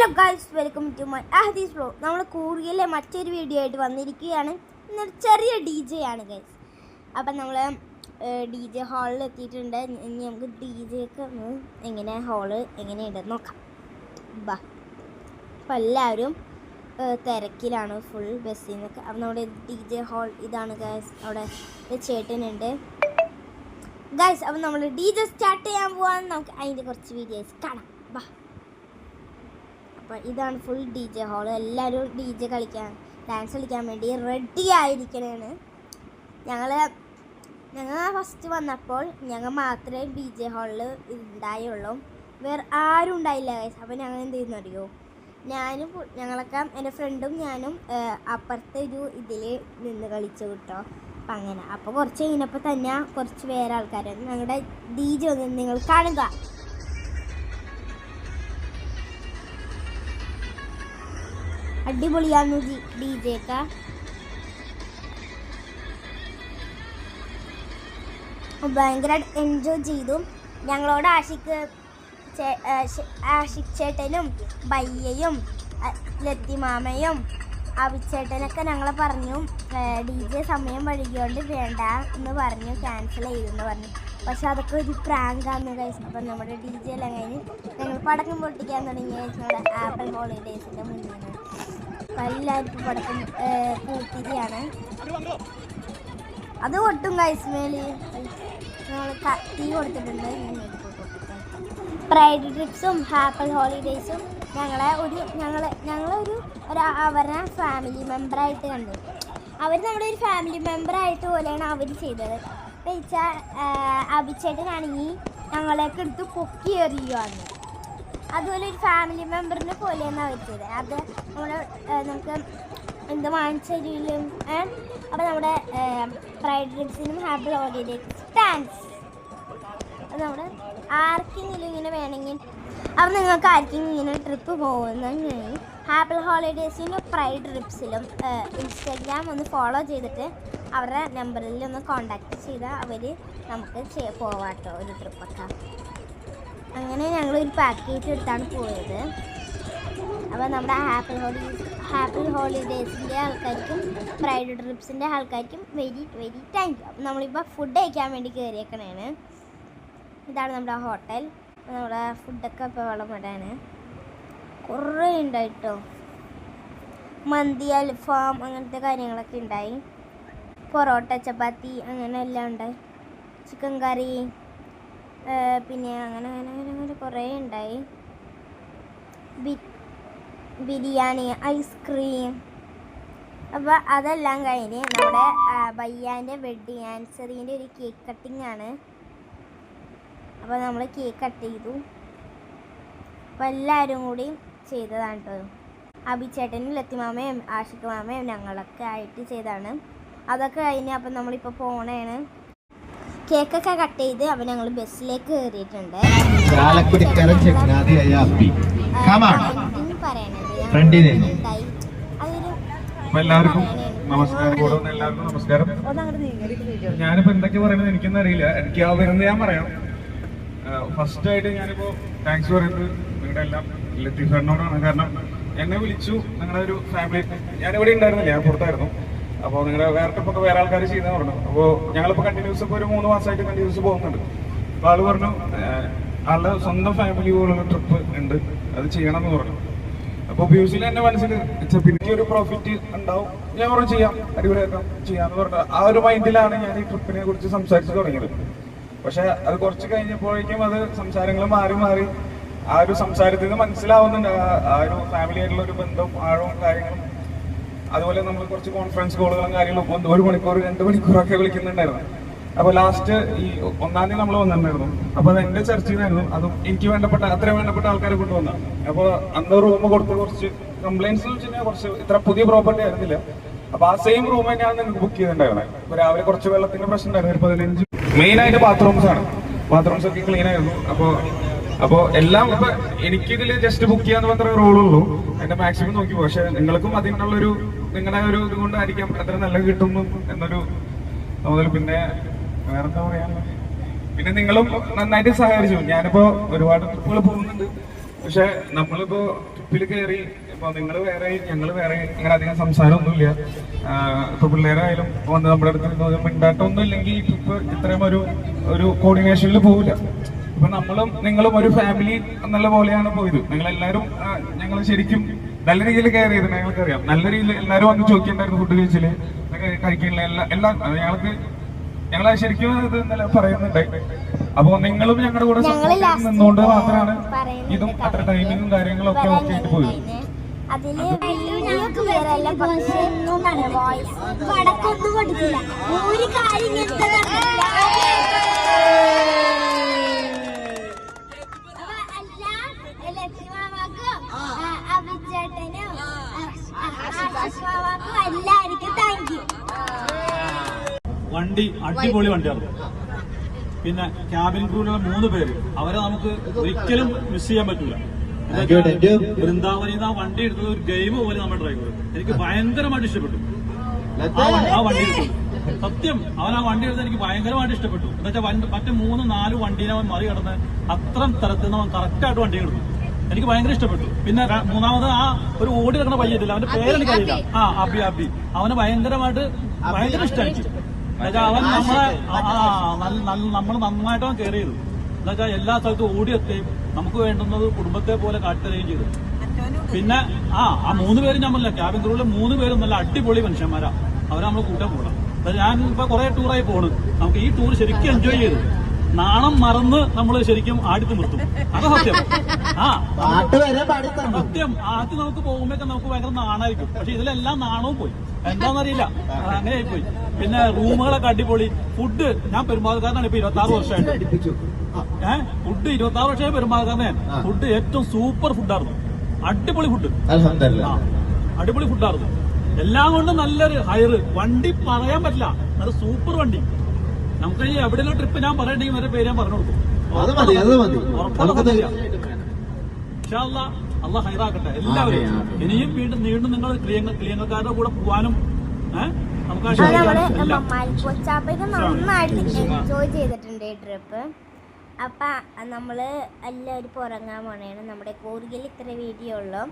Hello guys welcome to my അഹദീസ് ബ്ലോ നമ്മൾ കൂടുതലെ മറ്റൊരു വീഡിയോ ആയിട്ട് വന്നിരിക്കുകയാണ്. ഇന്നൊരു ചെറിയ ഡി ജെ ആണ് ഗൈസ് അപ്പം നമ്മൾ ഡി ജെ ഹാളിൽ എത്തിയിട്ടുണ്ട്. ഇനി നമുക്ക് ഡി ജെക്ക് എങ്ങനെ ഹാൾ എങ്ങനെയുണ്ടെന്ന് നോക്കാം. ബാ. അപ്പം എല്ലാവരും തിരക്കിലാണ്. ഫുൾ ബസ്സിൽ നിന്നൊക്കെ അപ്പം നമ്മുടെ ഡി ജെ ഹാൾ ഇതാണ് ഗൈസ് അവിടെ ചേട്ടനുണ്ട്. ഗൈസ് അപ്പം നമ്മൾ ഡി ജെ സ്റ്റാർട്ട് ചെയ്യാൻ പോകാൻ നമുക്ക് അതിന്റെ കുറച്ച് വീഡിയോസ് കാണാം. ബാ. അപ്പോൾ ഇതാണ് ഫുൾ ഡി ജെ ഹോൾ എല്ലാവരും ഡി ജെ കളിക്കാൻ ഡാൻസ് കളിക്കാൻ വേണ്ടി റെഡി ആയിരിക്കണേണ്. ഞങ്ങൾ ഞങ്ങൾ ഫസ്റ്റ് വന്നപ്പോൾ ഞങ്ങൾ മാത്രമേ ഡി ജെ ഹാളിൽ ഉണ്ടായുള്ളൂ വേറെ ആരും ഉണ്ടായില്ല ഗൈസ് അപ്പോൾ ഞങ്ങൾ എന്ത് ചെയ്യുന്നു അറിയോ? ഞാനും ഞങ്ങളൊക്കെ എന്റെ ഫ്രണ്ടും ഞാനും അപ്പുറത്തെ ഒരു ഇതിൽ നിന്ന് കളിച്ചു കിട്ടോ. അപ്പം അങ്ങനെ. അപ്പോൾ കുറച്ച് കഴിഞ്ഞപ്പോൾ തന്നെ കുറച്ച് വേറെ ആൾക്കാർ ഞങ്ങളുടെ ഡി ജെ ഒന്ന് നിങ്ങൾ കാണുക. അടിപൊളിയാന്നു ഡി ജെ ഒക്കെ ഭയങ്കര എൻജോയ് ചെയ്തു. ഞങ്ങളോട് ആഷിക്ക് ആഷിക് ചേട്ടനും ബയ്യയും ലത്തിമാമയും അവിച്ചേട്ടനൊക്കെ ഞങ്ങളെ പറഞ്ഞു ഡി ജെ സമയം വൈകിയോണ്ട് വേണ്ട എന്ന് പറഞ്ഞു ക്യാൻസൽ ചെയ്തെന്ന് പറഞ്ഞു. പക്ഷെ അതൊക്കെ ഒരു പ്രാങ്കാന്ന് കഴിച്ചു അപ്പം നമ്മുടെ ഡി ജെ എല്ലാം കഴിഞ്ഞ് ഞങ്ങൾ പടക്കം പൊട്ടിക്കാൻ തുടങ്ങിയ ആപ്പിൾ ഹോളിഡേയ്സിന്റെ മുന്നിൽ എല്ലാവർക്കും പടക്കം കൂട്ടിരിയാണ് അത് ഒട്ടും കൈസ്മേലി നമ്മൾ തീ കൊടുത്തിട്ടുണ്ട്. പ്രൈഡ് ട്രിപ്സും ഹാപ്പി ഹോളിഡേയ്സും ഞങ്ങളെ ഒരു ഞങ്ങൾ ഞങ്ങളൊരു ഒരു അവരുടെ ഫാമിലി മെമ്പറായിട്ട് കണ്ടു. അവർ നമ്മുടെ ഒരു ഫാമിലി മെമ്പറായിട്ട് പോലെയാണ് അവർ ചെയ്തത്. വെച്ചാൽ അഭിച്ചേട്ടനാണെങ്കിൽ ഞങ്ങളെയൊക്കെ എടുത്ത് പൊക്കി എറിയുവാണ് അതുപോലെ ഒരു ഫാമിലി മെമ്പറിനെ പോലെയാണ് പറ്റിയത് അത് നമ്മുടെ നമുക്ക് എന്ത് വാങ്ങിച്ചതിലും അപ്പോൾ നമ്മുടെ ഫ്രൈഡ് റൈസിനും ഹാപ്പി ഹോളിഡേസ് താങ്ക്സ് നമ്മുടെ ആർക്കെങ്കിലും ഇങ്ങനെ വേണമെങ്കിൽ അപ്പം നിങ്ങൾക്ക് ആർക്കെങ്കിലും ഇങ്ങനെ ട്രിപ്പ് പോകുന്നെങ്കിൽ ഹാപ്പി ഹോളിഡേയ്സിനും ഫ്രൈഡ് ട്രിപ്സിലും ഇൻസ്റ്റാഗ്രാം ഒന്ന് ഫോളോ ചെയ്തിട്ട് അവരുടെ നമ്പറിൽ ഒന്ന് കോണ്ടാക്ട് ചെയ്താൽ അവർ നമുക്ക് പോവാട്ടോ ഒരു ട്രിപ്പൊക്കെ അങ്ങനെ ഞങ്ങൾ ഒരു പാക്കേജ് എടുത്താണ് പോയത്. അപ്പോൾ നമ്മുടെ ഹാപ്പി ഹോളിഡേസ് ഹാപ്പി ഹോളിഡേയ്സിന്റെ ആൾക്കാർക്കും ഫ്രൈഡ് ട്രിപ്സിന്റെ ആൾക്കാർക്കും വെരി വെരി താങ്ക് യു അപ്പം നമ്മളിപ്പോൾ ഫുഡ് കഴിക്കാൻ വേണ്ടി കയറിയേക്കണേണ് ഇതാണ് നമ്മുടെ ഹോട്ടൽ നമ്മുടെ ഫുഡൊക്കെ ഇപ്പോൾ വെള്ളം വിടാണ് കുറേ ഉണ്ടായിട്ടോ മന്തി അൽഫാം അങ്ങനത്തെ കാര്യങ്ങളൊക്കെ ഉണ്ടായി പൊറോട്ട ചപ്പാത്തി അങ്ങനെ എല്ലാം ഉണ്ടായി ചിക്കൻ കറി പിന്നെ അങ്ങനെ അങ്ങനെ അങ്ങനെ അങ്ങനെ കുറേ ഉണ്ടായി. Biryani ice cream. അപ്പോൾ അതെല്ലാം കഴിഞ്ഞ് നമ്മുടെ ബയ്യാന്റെ വെഡ്ഡിങ് ആൻസറിന്റെ ഒരു കേക്ക് കട്ടിംഗ് ആണ്. അപ്പോൾ നമ്മൾ കേക്ക് കട്ട് ചെയ്തു. അപ്പോൾ എല്ലാവരും കൂടി ചെയ്തതാണ് കേട്ടോ അഭിച്ചേട്ടനും ലത്തിമാമയും ആഷിക് മാമയും ഞങ്ങളൊക്കെ ആയിട്ട് ചെയ്തതാണ്. അതൊക്കെ കഴിഞ്ഞ് അപ്പം നമ്മളിപ്പോൾ പോണേണ്. കേക്കൊക്കെ കട്ട് ചെയ്ത് അവൻ ഞങ്ങൾ ബസ്സിലേക്ക് കയറിയിട്ടുണ്ട് എല്ലാവർക്കും നമസ്കാരം. എല്ലാവർക്കും നമസ്കാരം. ഞാനിപ്പോ എന്തൊക്കെ പറയുന്നത് എനിക്കൊന്നും അറിയില്ല. എനിക്ക് ആ വരുന്നത് ഞാൻ പറയാം. ഫസ്റ്റ് ആയിട്ട് ഞാനിപ്പോ താങ്ക്സ് പറയുന്നത് നിങ്ങളുടെ എല്ലാം ലത്തീഫറിനോടാണ് കാരണം എന്നെ വിളിച്ചു നിങ്ങളുടെ ഒരു ഫാമിലി ഞാനിവിടെ ഉണ്ടായിരുന്നില്ല ഞാൻ പുറത്തായിരുന്നു. അപ്പോൾ നിങ്ങളുടെ വേറെ ട്രിപ്പൊക്കെ വേറെ ആൾക്കാർ ചെയ്യുന്ന പറഞ്ഞു. അപ്പോൾ ഞങ്ങളിപ്പോൾ കണ്ടിന്യൂസ് ഇപ്പോൾ ഒരു മൂന്ന് മാസമായിട്ട് കണ്ടിന്യൂസ് പോകുന്നുണ്ട്. അപ്പോൾ ആൾ പറഞ്ഞു ആളുടെ സ്വന്തം ഫാമിലി പോലുള്ള ട്രിപ്പ് ഉണ്ട്. അത് ചെയ്യണം എന്ന് പറഞ്ഞു. അപ്പൊ ബ്യൂസിൽ എന്റെ മനസ്സിൽ പിന്നെ ഒരു പ്രോഫിറ്റ് ഉണ്ടാവും. ഞാൻ പറഞ്ഞു ചെയ്യാം. അടിപൊളിയാക്കാം. ചെയ്യാന്ന് പറഞ്ഞു ആ ഒരു മൈൻഡിലാണ് ഞാൻ ഈ ട്രിപ്പിനെ കുറിച്ച് സംസാരിച്ചു തുടങ്ങിയത്. പക്ഷെ അത് കുറച്ച് കഴിഞ്ഞപ്പോഴേക്കും അത് സംസാരങ്ങൾ മാറി മാറി ആ ഒരു സംസാരത്തിൽ നിന്ന് മനസ്സിലാവുന്നുണ്ട്. ആ ഒരു ഫാമിലി ആയിട്ടുള്ള ഒരു ബന്ധം ആഴവും കാര്യങ്ങളും അതുപോലെ നമ്മൾ കുറച്ച് കോൺഫറൻസ് കോളുകളും കാര്യങ്ങളും ഒരു മണിക്കൂർ രണ്ട് മണിക്കൂറൊക്കെ വിളിക്കുന്നുണ്ടായിരുന്നു. അപ്പൊ ലാസ്റ്റ് ഈ ഒന്നാം തീയതി നമ്മൾ വന്നിട്ടുണ്ടായിരുന്നു. അപ്പൊ അത് എന്റെ നിന്നായിരുന്നു അതും എനിക്ക് വേണ്ടപ്പെട്ട അത്രയും വേണ്ടപ്പെട്ട ആൾക്കാരെ കൊണ്ടുവന്ന. അപ്പൊ അന്ന് റൂം കൊടുത്ത് കുറച്ച് കംപ്ലൈൻസ് കുറച്ച് ഇത്ര പുതിയ പ്രോപ്പർട്ടി ആയിരുന്നില്ല. അപ്പൊ ആ സെയിം റൂം തന്നെയാണ് നിങ്ങൾക്ക് ബുക്ക് ചെയ്തിട്ടുണ്ടായിരുന്നത് രാവിലെ കുറച്ച് വെള്ളത്തിന്റെ പ്രശ്നം ഉണ്ടായിരുന്നു ഒരു പതിനഞ്ച് മെയിൻ ആയിട്ട് ബാത്റൂംസ് ആണ്. ബാത്റൂംസ് ഒക്കെ ക്ലീൻ ആയിരുന്നു. അപ്പൊ അപ്പോ എല്ലാം ഇപ്പൊ എനിക്കിതിൽ ജസ്റ്റ് ബുക്ക് ചെയ്യാന്ന് മാത്രമേ റോളുള്ളൂ എന്റെ മാക്സിമം നോക്കി പോകും. പക്ഷെ നിങ്ങൾക്കും അതിനുള്ളൊരു നിങ്ങളുടെ ഒരു ഇത് കൊണ്ടായിരിക്കാം അത്ര നല്ല കിട്ടുന്നു എന്നൊരു തോന്നൽ. പിന്നെ വേറെന്താ പറയാ? പിന്നെ നിങ്ങളും നന്നായിട്ട് സഹകരിച്ചു. ഞാനിപ്പോ ഒരുപാട് ട്രിപ്പുകൾ പോകുന്നുണ്ട്. പക്ഷെ നമ്മളിപ്പോ ട്രിപ്പിൽ കയറി ഇപ്പൊ നിങ്ങൾ വേറെ ഞങ്ങൾ വേറെ അങ്ങനെ അധികം സംസാരമൊന്നുമില്ല. ഇപ്പൊ പിള്ളേരായാലും വന്ന് നമ്മുടെ അടുത്ത് മിണ്ടാട്ടമൊന്നും ഇല്ലെങ്കിൽ ഈ ട്രിപ്പ് ഇത്രയും ഒരു ഒരു കോർഡിനേഷനിൽ പോവില്ല. ഇപ്പൊ നമ്മളും നിങ്ങളും ഒരു ഫാമിലി എന്നുള്ള പോലെയാണ് പോയത്. നിങ്ങൾ എല്ലാവരും ഞങ്ങൾ ശരിക്കും നല്ല രീതിയിൽ കെയർ ചെയ്ത് ഞങ്ങൾക്കറിയാം. നല്ല രീതിയിൽ എല്ലാവരും വന്ന് ചോദിക്കണ്ടായിരുന്നു ഫുഡ് കഴിച്ചിൽ. കഴിക്കാനുള്ള എല്ലാ എല്ലാം അത് ഞങ്ങൾക്ക് ഞങ്ങൾ ശരിക്കും ഇത് ഇന്നലെ പറയുന്നുണ്ട്. അപ്പൊ നിങ്ങളും ഞങ്ങളുടെ കൂടെ നിന്നുകൊണ്ട് മാത്രമാണ് ഇതും അത്ര ടൈമിങ്ങും കാര്യങ്ങളും ഒക്കെ ഓക്കെ ആയിട്ട് പോയത്. അതിൽ വേറെ അല്ല പക്ഷേ വോയിസ് വടക്കൊന്നും കൊടുക്കില്ല ഒരു കാര്യം ഇങ്ങനത്തെ നടന്നില്ല. അപ്പൊ അല്ല, ലക്ഷ്മിമാമാക്കും, ആ, അഭിചേട്ടനും, ആ, ആ, ആശിഷ് മാമാക്കും എല്ലാവർക്കും താങ്ക് യു വണ്ടി അടിപൊളി വണ്ടിയാണ്. പിന്നെ ക്യാബിൻ ക്രൂവിലുള്ള മൂന്ന് പേര്. അവരെ നമുക്ക് ഒരിക്കലും മിസ് ചെയ്യാൻ പറ്റില്ല. വൃന്ദാവനിൽ നിന്ന് ആ വണ്ടി എടുത്തത് ഒരു ഗെയിം പോലെ നമ്മുടെ ഡ്രൈവർ എനിക്ക് ഭയങ്കരമായിട്ട് ഇഷ്ടപ്പെട്ടു. ആ വണ്ടി എടുത്തു. സത്യം അവൻ ആ വണ്ടി എടുത്ത് എനിക്ക് ഭയങ്കരമായിട്ട് ഇഷ്ടപ്പെട്ടു. എന്നുവെച്ചാൽ മറ്റേ മറ്റു മൂന്ന് നാല് വണ്ടീനെ അവൻ മറികടന്ന് അത്രയും തരത്തിൽ നിന്ന് അവൻ കറക്റ്റായിട്ട് വണ്ടി എടുത്തു. എനിക്ക് ഭയങ്കര ഇഷ്ടപ്പെട്ടു. പിന്നെ മൂന്നാമത് ആ ഒരു ഓടി നടക്കുന്ന പയ്യത്തില്ല അവന്റെ പേരെനിക്കറിയില്ല. ആ അബി അബി. അവന് ഭയങ്കരമായിട്ട് ഭയങ്കര ഇഷ്ടമായി എന്നുവെച്ചാൽ അവൻ നമ്മളെ നമ്മൾ നന്നായിട്ടാണ് കെയർ ചെയ്തു. എന്നുവെച്ചാൽ എല്ലാ സ്ഥലത്തും ഓടിയെത്തുകയും നമുക്ക് വേണ്ടുന്നത് കുടുംബത്തെ പോലെ കാട്ടുകയും ചെയ്തു. പിന്നെ ആ ആ മൂന്ന് പേരും ഞാൻ പറഞ്ഞില്ല ക്യാബിൻ ക്രൂവിലെ മൂന്ന് പേരും നല്ല അടിപൊളി മനുഷ്യന്മാരാ. അവരെ നമ്മൾ കൂട്ടാൻ പോകണം ഞാൻ ഇപ്പൊ കുറെ ടൂറായി പോണ്. നമുക്ക് ഈ ടൂർ ശരിക്കും എൻജോയ് ചെയ്തു. നാണം മറന്ന് നമ്മൾ ശരിക്കും ആടിത്തു നിർത്തും അത് സത്യം. ആ സത്യം. ആദ്യം നമുക്ക് പോകുമ്പോഴൊക്കെ നമുക്ക് ഭയങ്കര നാണായിരിക്കും. പക്ഷെ ഇതിലെല്ലാം നാണവും പോയി. എന്താണെന്നറിയില്ല. അങ്ങനെ പോയി പിന്നെ റൂമുകളൊക്കെ അടിപൊളി. ഫുഡ് ഞാൻ പെരുമാൾക്കാരനാണ് ഇപ്പൊ ഇരുപത്തി ആറ് വർഷമായിട്ട്. ഏഹ് ഫുഡ് ഇരുപത്തി ആറ് വർഷമായി പെരുമാൾക്കാരനെ ഫുഡ് ഏറ്റവും സൂപ്പർ ഫുഡായിരുന്നു. അടിപൊളി ഫുഡ്. അടിപൊളി ഫുഡായിരുന്നു. എല്ലാം കൊണ്ടും നല്ലൊരു ഹയർ വണ്ടി പറയാൻ പറ്റില്ല. അത് സൂപ്പർ വണ്ടി. നമുക്ക് ഈ എവിടെയുള്ള ട്രിപ്പ് ഞാൻ പറയണ്ടെങ്കിൽ വരെ പേര് ഞാൻ പറഞ്ഞു കൊടുക്കും. അത് മതി അത് മതി. അള്ളാഹ് ഹൈറാക്കട്ടെ. എല്ലാവരും. ഇനിയും വീണ്ടും വീണ്ടും നിങ്ങൾ ക്ലിയങ്ങ ക്ലിയങ്ങക്കാരുടെ കൂടെ ആശീർവദിക്കാനും നന്നായിട്ട് എൻജോയ് ചെയ്തിട്ടുണ്ട് ഈ ട്രിപ്പ് അപ്പൊ നമ്മൾ എല്ലാവരും പുറങ്ങാൻ പോണേണ്. നമ്മുടെ കൂർഗിൽ ഇത്ര വീഡിയോ ഉള്ളു.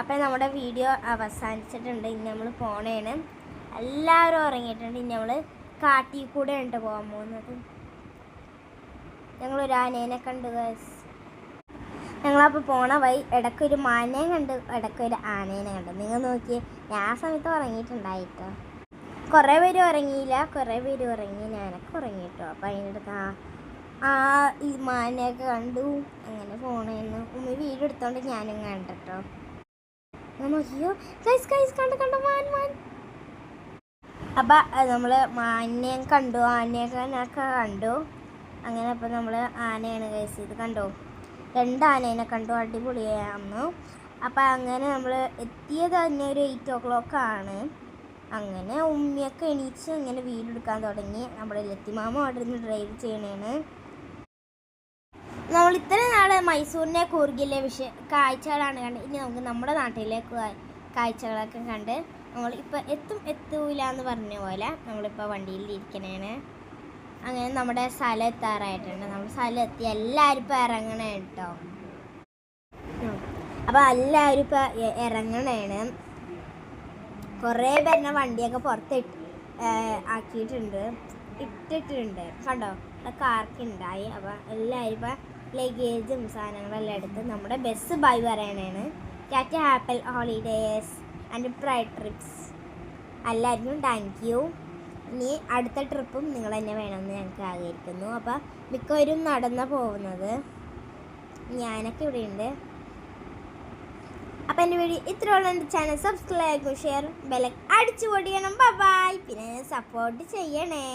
അപ്പൊ നമ്മുടെ വീഡിയോ അവസാനിച്ചിട്ടുണ്ട്. ഇനി നമ്മൾ പോണേണ്. എല്ലാവരും ഉറങ്ങിയിട്ടുണ്ട്. ഇനി നമ്മൾ കാട്ടിൽ കൂടെ ഉണ്ട് പോകാൻ പോകുന്നത്. ഞങ്ങളൊരു ആനേനെ കണ്ടു ഗൈസ് ഞങ്ങളപ്പോൾ പോണ വഴി ഇടയ്ക്കൊരു മാനേ കണ്ട് ഇടയ്ക്കൊരു ആനേനെ കണ്ടു. നിങ്ങൾ നോക്കിയേ ഞാൻ ആ സമയത്ത് ഉറങ്ങിയിട്ടുണ്ടായിട്ടോ. കുറേ പേര് ഉറങ്ങിയില്ല കുറേ പേര് ഉറങ്ങി ഞാനൊക്കെ ഉറങ്ങിയിട്ടോ അപ്പോൾ അപ്പം അതിനടുത്ത് ആ ആ ഈ മാനയൊക്കെ കണ്ടു അങ്ങനെ ഫോണേന്ന് ഉമ്മി വീഡിയോ എടുത്തോണ്ട് ഞാനും കണ്ടട്ടോ. നോക്കിയോ? കണ്ടു കണ്ടു മാൻ മാൻ. അപ്പം നമ്മൾ മാനിനെ കണ്ടു. ആനയൊക്കെ കണ്ടു. അങ്ങനെ അപ്പം നമ്മൾ ആനയാണ് കഴിച്ചത് ഇത് കണ്ടോ. രണ്ട് ആനേനെ കണ്ടു. അടിപൊളിയായിരുന്നു. അപ്പം അങ്ങനെ നമ്മൾ എത്തിയത് തന്നെ ഒരു എയ്റ്റ് ഓ ക്ലോക്ക് ആണ്. അങ്ങനെ ഉമ്മിയൊക്കെ എണീച്ച് ഇങ്ങനെ വീടെടുക്കാൻ തുടങ്ങി. നമ്മുടെ ലത്തിമാമ അവിടെ നിന്ന് ഡ്രൈവ് ചെയ്യണേണ്. നമ്മൾ ഇത്ര നാൾ മൈസൂരിനെ കൂർഗിലെ വിഷയ കാഴ്ചകളാണ് കണ്ടത് ഇനി നമുക്ക് നമ്മുടെ നാട്ടിലേക്ക് കാഴ്ചകളൊക്കെ കണ്ട് നമ്മൾ ഇപ്പം എത്തും എത്തൂല എന്ന് പറഞ്ഞ പോലെ നമ്മളിപ്പോൾ വണ്ടിയിൽ ഇരിക്കണേണ്. അങ്ങനെ നമ്മുടെ സ്ഥലം എത്താറായിട്ടുണ്ട്. നമ്മൾ സ്ഥലം എത്തി എല്ലാവരും ഇപ്പോൾ ഇറങ്ങണേ കേട്ടോ അപ്പോൾ എല്ലാവരും ഇപ്പം ഇറങ്ങണേണ്. കുറേ പേരുടെ വണ്ടിയൊക്കെ പുറത്ത് ആക്കിയിട്ടുണ്ട്. ഇട്ടിട്ടുണ്ട്. കണ്ടോ? കാർക്ക് ഉണ്ടായി അപ്പോൾ എല്ലാവരും ഇപ്പം ലഗേജും സാധനങ്ങളെല്ലാം എടുത്ത് നമ്മുടെ ബസ് ബൈ പറയണേണ്. Tata happy holidays and fried trips എല്ലാവർക്കും താങ്ക് യു ഇനി അടുത്ത ട്രിപ്പും നിങ്ങൾ തന്നെ വേണമെന്ന് ഞങ്ങൾക്ക് ആഗ്രഹിക്കുന്നു. അപ്പോൾ മിക്കവരും നടന്ന പോകുന്നത് ഞാനൊക്കെ ഇവിടെയുണ്ട്. അപ്പം എന്റെ വീഡിയോ ഇത്രയുള്ള. എന്റെ ചാനൽ സബ്സ്ക്രൈബ് ഷെയർ ബെലക്ക് അടിച്ചു പൊടിയണം. ബൈ പിന്നെ സപ്പോർട്ട് ചെയ്യണേ.